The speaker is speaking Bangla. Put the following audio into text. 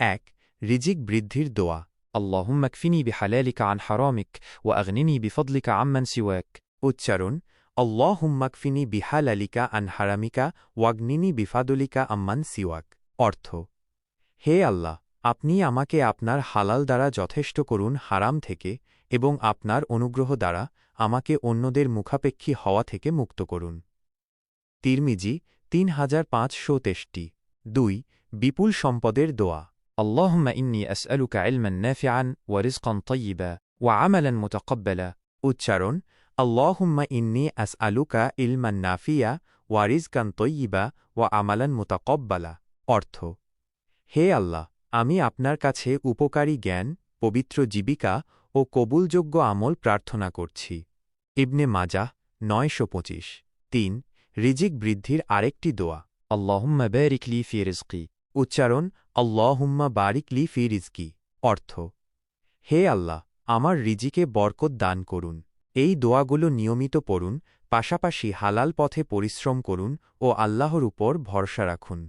এক, রিজিক বৃদ্ধির দোয়া। আল্লাহুম মকফিনি বিহালালিকা আন হারমিক ও আগ্নিনি বিফদলিকা আম্মান সিওয়াক। উচ্চারণ আল্লাহুম মকফিনি বিহালালিকা আন হারামিকা ওয়াগ্নিনি বিফাদলিকা আম্মান সিওয়াক। অর্থ, হে আল্লাহ, আপনি আমাকে আপনার হালাল দ্বারা যথেষ্ট করুন হারাম থেকে এবং আপনার অনুগ্রহ দ্বারা আমাকে অন্যদের মুখাপেক্ষী হওয়া থেকে মুক্ত করুন। তিরমিজি, তিন হাজার পাঁচশো তেষ্টি দুই, বিপুল সম্পদের দোয়া। اللهم إني أسألك علما نافعا ورزقا طيبا وعملا متقبلا উচ্চারণ আল্লাহুম্মা ইন্নি আস আলুকা ইলমান নাফিয়া ওয়ারিজকান তৈয়িবা ওয়া আমালান মুতাকব্বালা অর্থ হে আল্লাহ আমি আপনার কাছে উপকারী জ্ঞান পবিত্র জীবিকা ও কবুলযোগ্য আমল প্রার্থনা করছি ইবনে মাজাহ নয়শো পঁচিশ তিন রিজিক বৃদ্ধির আরেকটি দোয়া اللهم بارك لي في رزقي উচ্চারণ, আল্লাহুম্মা বারিক লি ফি রিজকি অর্থ, হে আল্লাহ, আমার রিজিকে বরকত দান করুন। এই দোয়াগুলো নিয়মিত পড়ুন, পাশাপাশি হালাল পথে পরিশ্রম করুন ও আল্লাহর উপর ভরসা রাখুন।